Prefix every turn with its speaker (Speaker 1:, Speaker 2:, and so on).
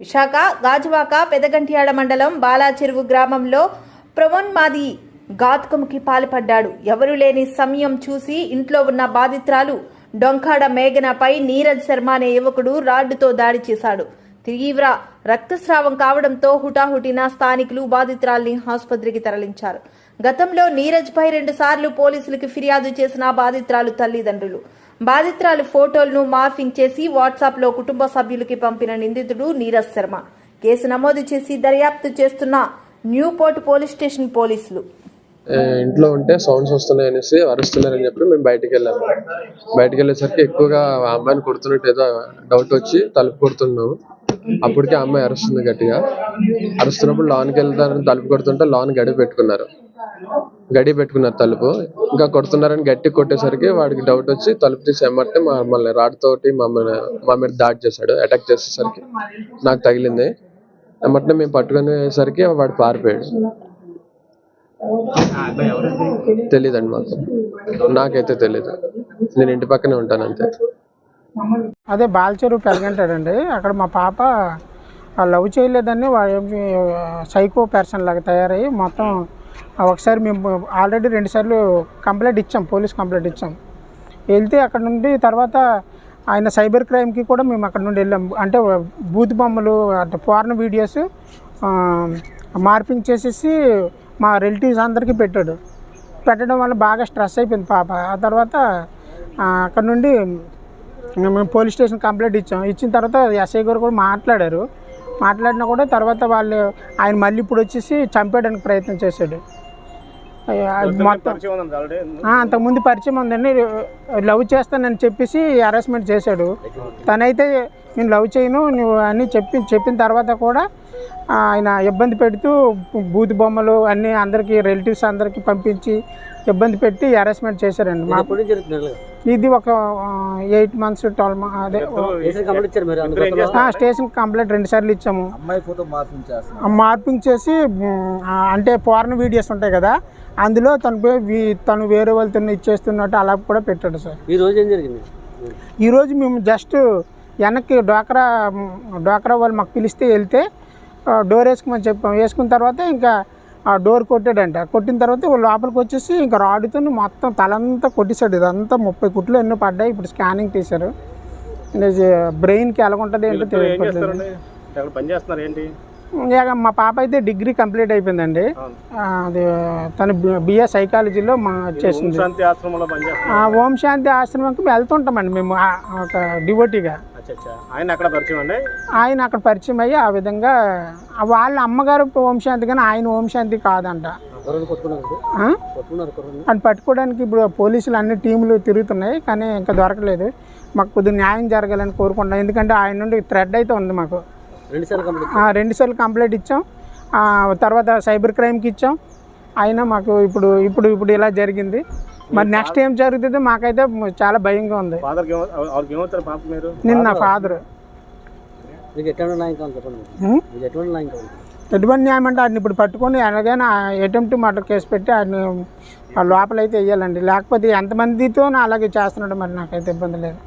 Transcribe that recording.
Speaker 1: విశాఖ గాజువాక పెదగంటియాడ మండలం బాలాచెరువు గ్రామంలో ప్రవోన్మాది ఘాతుకముకి పాల్పడ్డాడు. ఎవరు లేని సమయం చూసి ఇంట్లో ఉన్న బాధితురాలు డొంకాడ మేఘనపై నీరజ్ శర్మ అనే యువకుడు రాడ్డుతో దాడి చేశాడు. తీవ్ర రక్తస్రావం కావడంతో హుటాహుటిన స్థానికులు బాధితురాల్ని ఆసుపత్రికి తరలించారు. గతంలో నీరజ్ పై రెండు సార్లు పోలీసులకు ఫిర్యాదు చేసిన బాధితురాలు తల్లిదండ్రులు. బాధితురాలు ఫోటోలను మార్ఫింగ్ చేసి వాట్సాప్లో కుటుంబ సభ్యులకి పంపిన నిందితుడు నీరజ్ శర్మ. కేసు నమోదు చేసి దర్యాప్తు చేస్తున్న న్యూపోర్ట్ పోలీస్ స్టేషన్ పోలీసులు.
Speaker 2: ఇంట్లో ఉంటే సౌండ్స్ వస్తున్నాయి అనేసి అరుస్తున్నారని చెప్పి మేము బయటకు వెళ్ళాము. బయటకు వెళ్ళేసరికి ఎక్కువగా ఆ అమ్మాయిని కొడుతున్నట్టు ఏదో డౌట్ వచ్చి తలుపు కొడుతున్నాము. అప్పటికే ఆ అమ్మాయి అరుస్తుంది గట్టిగా. అరుస్తున్నప్పుడు లాన్కి వెళ్తారని తలుపు కొడుతుంటే లోన్ గడి పెట్టుకున్నారు. గడి పెట్టుకున్న తలుపు. ఇంకా కొడుతున్నారని గట్టి కొట్టేసరికి వాడికి డౌట్ వచ్చి తలుపు తీసి ఎమ్మటే మమ్మల్ని రాడ్ తోటి మమ్మల్ని మా మీద దాడి చేశాడు అటాక్ చేసేసరికి. నాకు తగిలింది. ఎమ్మటనే మేము పట్టుకునేసరికి వాడు పారిపోయాడు. తెలీదండి మాకు. నాకైతే తెలీదు. నేను ఇంటి పక్కనే ఉంటాను అంతే.
Speaker 3: అదే బాల్చెరు పెరగంటాడండి. అక్కడ మా పాప లవ్ చేయలేదని వాడు సైకో పర్సన్ లాగా తయారయ్యి మొత్తం ఒకసారి మేము ఆల్రెడీ రెండుసార్లు కంప్లైంట్ ఇచ్చాం పోలీస్ కంప్లైంట్ ఇచ్చాం. వెళ్తే అక్కడ నుండి తర్వాత ఆయన సైబర్ క్రైమ్కి కూడా మేము అక్కడ నుండి వెళ్ళాం. అంటే బూత్ బొమ్మలు అంటే ఫారెన్ వీడియోస్ మార్పింగ్ చేసేసి మా రిలేటివ్స్ అందరికీ పెట్టాడు. పెట్టడం వల్ల బాగా స్ట్రెస్ అయిపోయింది పాప. ఆ తర్వాత అక్కడ నుండి మేము పోలీస్ స్టేషన్ కంప్లైంట్ ఇచ్చాం. ఇచ్చిన తర్వాత ఎస్ఐ గారు కూడా మాట్లాడారు. మాట్లాడినా కూడా తర్వాత వాళ్ళు ఆయన మళ్ళీ ఇప్పుడు వచ్చేసి చంపేయడానికి ప్రయత్నం చేశాడు. మొత్తం అంతకుముందు పరిచయం ఉందండి. లవ్ చేస్తానని చెప్పేసి హరాస్మెంట్ చేశాడు. తనైతే నేను లవ్ చేయను నువ్వు అని చెప్పి చెప్పిన తర్వాత కూడా ఆయన ఇబ్బంది పెడుతూ బూత్ బొమ్మలు అన్నీ అందరికీ రిలేటివ్స్ అందరికీ పంపించి ఇబ్బంది పెట్టి హరాస్మెంట్ చేశారండి మా ఇది ఒక ఎయిట్ మంత్స్ ట్వెల్వ్ అదే స్టేషన్ కంప్లైంట్ రెండు సార్లు ఇచ్చాము.
Speaker 4: అమ్మాయి ఫోటో మార్పింగ్
Speaker 3: చేసి అంటే ఫారెన్ వీడియోస్ ఉంటాయి కదా అందులో తను తను వేరే వాళ్ళతో ఇచ్చేస్తున్నట్టు అలా కూడా పెట్టాడు సార్.
Speaker 5: ఈ రోజు ఏం జరిగింది?
Speaker 3: ఈరోజు మేము జస్ట్ వెనక్కి డోక్రా డోక్రా వాళ్ళు మాకు పిలిస్తే వెళ్తే డోర్ వేసుకోమని చెప్పాం. వేసుకున్న తర్వాత ఇంకా ఆ డోర్ కొట్టాడంట. కొట్టిన తర్వాత లోపలికి వచ్చేసి ఇంకా రాడుతో మొత్తం తలంతా కొట్టేశాడు. ఇదంతా ముప్పై కుట్లు ఎన్నో పడ్డాయి. ఇప్పుడు స్కానింగ్ తీశారు. బ్రెయిన్కి ఎలాగుంటుంది ఏంటో తెలియట్లేదు.
Speaker 6: ఎక్కడ పని చేస్తున్నారు ఏంటి
Speaker 3: మా పాప అయితే డిగ్రీ కంప్లీట్ అయిపోయిందండి. ఆ, అది తను బిఏ సైకాలజీలో మా చేసింది.
Speaker 6: శాంతి ఆశ్రమంలో పని చేస్తున్నారు
Speaker 3: ఆ ఓం శాంతి ఆశ్రమంకి వెళ్తుంటామండి మేము ఒక డివోటీగా.
Speaker 6: అచ్చా అచ్చా ఆయన అక్కడ పరిచయం అండి?
Speaker 3: ఆయన అక్కడ పరిచయం అయ్యి ఆ విధంగా వాళ్ళ అమ్మగారు ఓం శాంతి కానీ ఆయన ఓం శాంతి కాదంట. అని పట్టుకోవడానికి ఇప్పుడు పోలీసులు అన్ని టీములు తిరుగుతున్నాయి కానీ ఇంకా దొరకలేదు. మాకు కొద్దిగా న్యాయం జరగాలని కోరుకుంటున్నాం. ఎందుకంటే ఆయన నుండి థ్రెడ్ అయితే ఉంది మాకు.
Speaker 5: రెండు సార్లు కంప్లీట్
Speaker 3: ఆ, రెండు సార్లు కంప్లైంట్ ఇచ్చాం. తర్వాత సైబర్ క్రైమ్కి ఇచ్చాం. అయినా మాకు ఇప్పుడు ఇప్పుడు ఇప్పుడు ఇలా జరిగింది. మరి నెక్స్ట్ ఏం జరుగుతుందో మాకైతే చాలా భయంగా ఉంది. నిన్న నా ఫాదర్.
Speaker 5: ఎటువంటి న్యాయం
Speaker 3: అంటే ఆయన ఇప్పుడు పట్టుకొని ఎలాగైనా అటెంప్ట్ మర్డర్ కేసు పెట్టి ఆయన ఆ లోపల అయితే వేయాలండి. లేకపోతే ఎంతమందితో అలాగే చేస్తున్నాడు మరి నాకైతే ఇబ్బంది లేదు.